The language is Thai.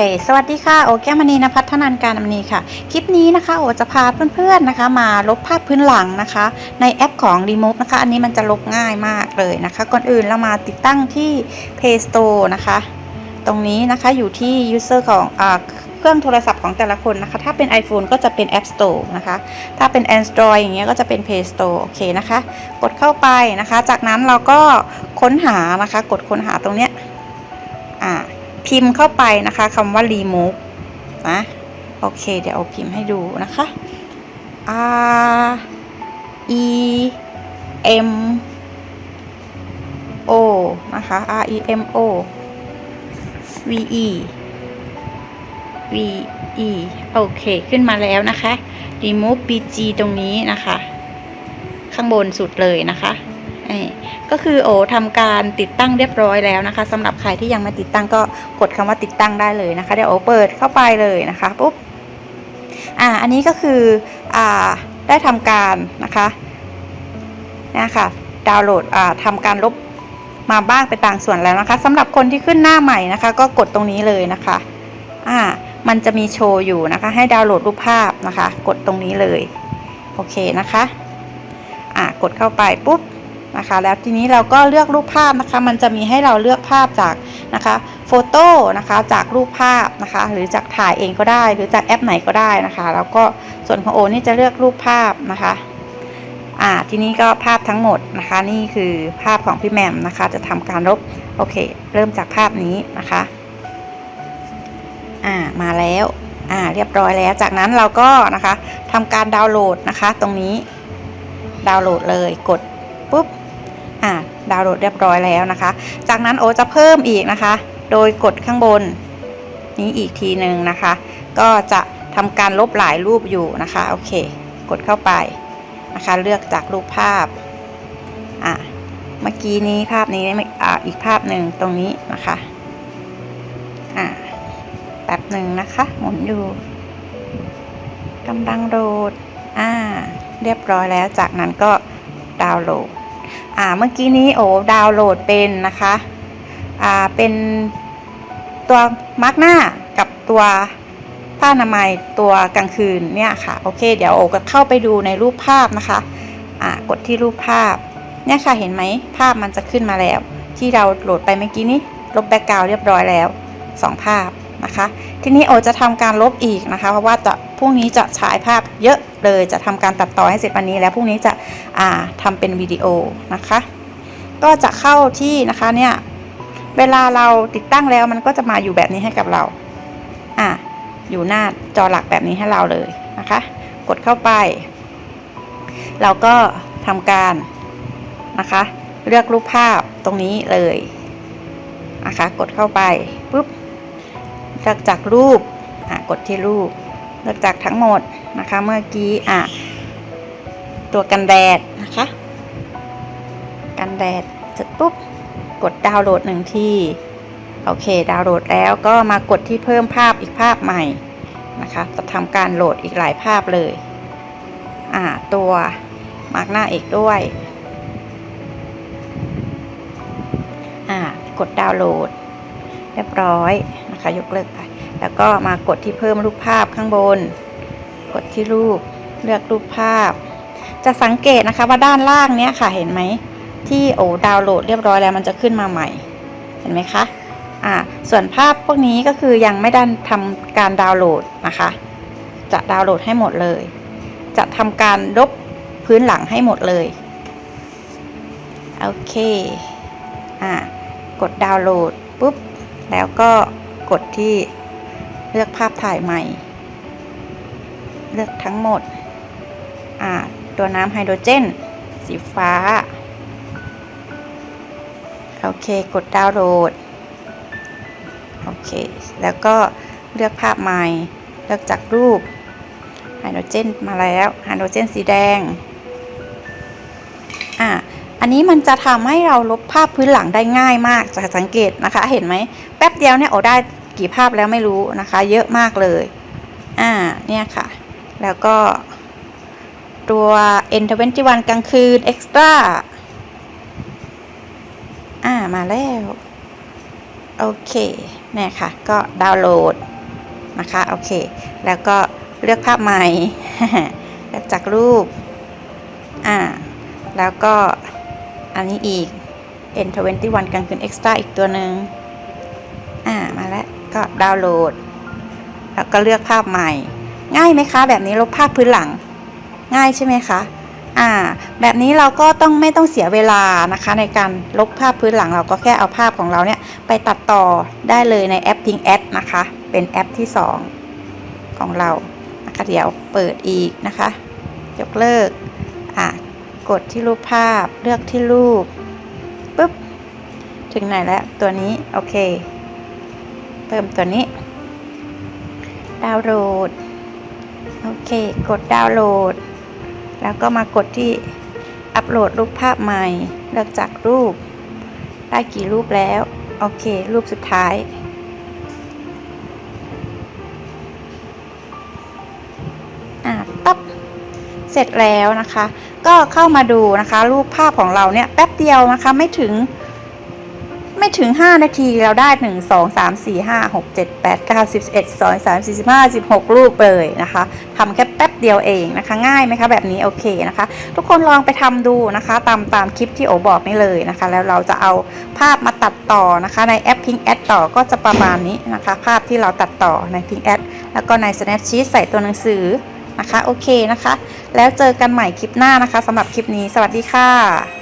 เค สวัสดีค่ะ โอแก้มณีนภัทรนันการมณีค่ะ คลิปนี้นะคะ โอจะพาเพื่อนๆนะคะ มาลบภาพพื้นหลังนะคะ ในแอปของ Remove นะคะ อันนี้มันจะลบง่ายมากเลยนะคะ ก่อนอื่นเรามาติดตั้งที่ Play Store นะคะ ตรงนี้นะคะอยู่ที่ user ของอเครื่องโทรศัพท์ของแต่ละคนนะคะ ถ้าเป็น iPhone ก็จะเป็น App Store นะคะ ถ้าเป็น Android อย่างเงี้ยก็จะเป็น Play Store โอเคนะคะ กดเข้าไปนะคะ จากนั้นเราก็ค้นหานะคะ กดค้นหาตรงเนี้ย พิมพ์เข้าไปนะคะคำว่า remove นะโอเค เดี๋ยวเอาพิมพ์ให้ดูนะคะ R E M O นะคะ R E M O V E V E โอเค ขึ้นมาแล้วนะคะ remove PG ตรงนี้นะคะ ข้างบนสุดเลยนะคะ ก็คือโอทำการติดตั้งเรียบร้อยแล้วนะคะสำหรับใครที่ยังไม่ติดตั้งก็กดคำว่าติดตั้งได้เลยนะคะเดี๋ยวโอเปิดเข้าไปเลยนะคะปุ๊บอ่าอันนี้ก็คืออ่าได้ทำการนะคะนะคะดาวน์โหลดอ่าทำการลบมาบ้างเป็นต่างส่วนแล้วนะคะสำหรับคนที่ขึ้นหน้าใหม่นะคะ ก็กดตรงนี้เลยนะคะอ่ามันจะมีโชว์อยู่นะคะ ให้ดาวน์โหลดรูปภาพนะคะ กดตรงนี้เลยโอเคนะคะอ่ากดเข้าไปปุ๊บ นะคะ แล้วทีนี้เราก็เลือกรูปภาพนะคะ มันจะมีให้เราเลือกภาพจากนะคะโฟโต้นะคะจากรูปภาพนะคะ หรือจากถ่ายเองก็ได้ หรือจากแอปไหนก็ได้นะคะ แล้วก็ส่วนของโอนี่จะเลือกรูปภาพนะคะอ่าทีนี้ก็ภาพทั้งหมดนะคะ นี่คือภาพของพี่แมมนะคะ จะทำการลบโอเค เริ่มจากภาพนี้นะคะอ่ามาแล้วอ่าเรียบร้อยแล้ว จากนั้นเราก็นะคะทำการดาวน์โหลดนะคะ ตรงนี้ดาวน์โหลดเลยกดปุ๊บ ดาวน์โหลดเรียบร้อยแล้วนะคะ จากนั้นโอจะเพิ่มอีกนะคะ โดยกดข้างบนนี้อีกทีหนึ่งนะคะ ก็จะทำการลบหลายรูปอยู่นะคะโอเค กดเข้าไปนะคะ เลือกจากรูปภาพอะเมื่อกี้นี้ภาพนี้อ่าอีกภาพหนึ่งตรงนี้นะคะอะแป๊บหนึ่งนะคะ หมุนอยู่กำลังโหลดอ่าเรียบร้อยแล้วจากนั้นก็ดาวน์โหลด อ่าเมื่อกี้นี้โอ้ดาวน์โหลดเป็นนะคะอ่าเป็นตัวมาร์กหน้ากับตัวผ้าอนามัยตัวกลางคืนเนี่ยค่ะโอเค เดี๋ยวโอก็เข้าไปดูในรูปภาพนะคะอ่ากดที่รูปภาพเนี่ยค่ะเห็นไหมภาพมันจะขึ้นมาแล้ว ที่เราโหลดไปเมื่อกี้นี้ลบแบ็กกราวเรียบร้อยแล้วสองภาพนะคะ ทีนี้โอจะทำการลบอีกนะคะ เพราะว่าจะ พรุ่งนี้จะฉายภาพเยอะเลยจะทำการตัดต่อให้เสร็จวันนี้ แล้วพรุ่งนี้จะอ่าทำเป็นวิดีโอนะคะ ก็จะเข้าที่นะคะเนี่ยเวลาเราติดตั้งแล้วมันก็จะมาอยู่แบบนี้ให้กับเราอ่าอยู่หน้าจอหลักแบบนี้ให้เราเลยนะคะ กดเข้าไป เราก็ทำการนะคะ เลือกรูปภาพตรงนี้เลยนะคะ กดเข้าไปปุ๊บเลือกจากรูปกดที่รูป เลือกจากทั้งหมดนะคะเมื่อกี้อะตัวกันแดดนะคะ กันแดดเสร็จปุ๊บกดดาวน์โหลดหนึ่งทีโอเค ดาวน์โหลดแล้วก็มากดที่เพิ่มภาพอีกภาพใหม่นะคะจะทำการโหลดอีกหลายภาพเลยอ่าตัวมาร์กหน้าเอกด้วยอ่ากดดาวน์โหลด เรียบร้อยนะคะ ยกเลิกไป แล้วก็มากดที่เพิ่มรูปภาพข้างบน กดที่รูปเลือกรูปภาพ จะสังเกตนะคะว่าด้านล่างเนี้ยค่ะเห็นไหมที่โอ้ดาวน์โหลดเรียบร้อยแล้วมันจะขึ้นมาใหม่ เห็นไหมคะอ่าส่วนภาพพวกนี้ก็คือยังไม่ได้ทำการดาวน์โหลดนะคะ จะดาวน์โหลดให้หมดเลย จะทำการลบพื้นหลังให้หมดเลยโอเคอ่ากดดาวน์โหลดปุ๊บแล้วก็กดที่ เลือกภาพถ่ายใหม่ เลือกทั้งหมด อ่า ตัวน้ำไฮโดรเจน สีฟ้า โอเค กดดาวน์โหลด โอเค แล้วก็เลือกภาพใหม่ เลือกจากรูป ไฮโดรเจนมาแล้ว ไฮโดรเจนสีแดง อ่าอันนี้มันจะทำให้เราลบภาพพื้นหลังได้ง่ายมากจะสังเกตนะคะ เห็นไหมแป๊บเดียวเนี่ยโอได้ กี่ภาพแล้วไม่รู้นะคะ เยอะมากเลย อ่า เนี่ยค่ะ แล้วก็ ตัว N21 กลางคืน Extra อ่า มาแล้ว โอเค เนี่ยค่ะ ก็ดาวน์โหลดนะคะ โอเค แล้วก็เลือกภาพใหม่เลือกจากรูป อ่า แล้วก็อันนี้อีก N21 กลางคืน Extra อีกตัวหนึ่งอ่า มา ก็ดาวน์โหลด แล้วก็เลือกภาพใหม่ ง่ายไหมคะ แบบนี้ลบภาพพื้นหลัง ง่ายใช่ไหมคะอ่า แบบนี้เราก็ต้องไม่ต้องเสียเวลานะคะ ในการลบภาพพื้นหลังเราก็แค่เอาภาพของเราเนี่ยไปตัดต่อได้เลยในแอป Pink Ad นะคะ เป็นแอปที่ 2 ของเรานะคะเดี๋ยวเปิดอีกนะคะ ยกเลิกอะกดที่รูปภาพเลือกที่รูปปุ๊บ ถึงไหนแล้วตัวนี้ โอเค เติมตัวนี้ ดาวน์โหลด โอเค กดดาวน์โหลด แล้วก็มากดที่อัปโหลดรูปภาพใหม่ เลือกจากรูป ได้กี่รูปแล้ว โอเค รูปสุดท้ายอะปั๊บเสร็จแล้วนะคะ ก็เข้ามาดูนะคะ รูปภาพของเราเนี่ยแป๊บเดียวนะคะไม่ถึง ถึง 5 นาทีเราได้ 1 2 3 4 5 6 7 8 9 10 11 12 13 14 15 16รูปเลยนะคะทำแค่แป๊บเดียวเองนะคะ ง่ายไหมคะแบบนี้โอเคนะคะ ทุกคนลองไปทำดูนะคะ ตามตามคลิปที่โอบอกนี่เลยนะคะ แล้วเราจะเอาภาพมาตัดต่อนะคะ ในแอป Pink Ad ต่อก็จะประมาณนี้นะคะ ภาพที่เราตัดต่อใน Pink Ad แล้วก็ใน Snapsheet ใส่ตัวหนังสือนะคะโอเคนะคะ แล้วเจอกันใหม่คลิปหน้านะคะสำหรับคลิปนี้ สวัสดีค่ะ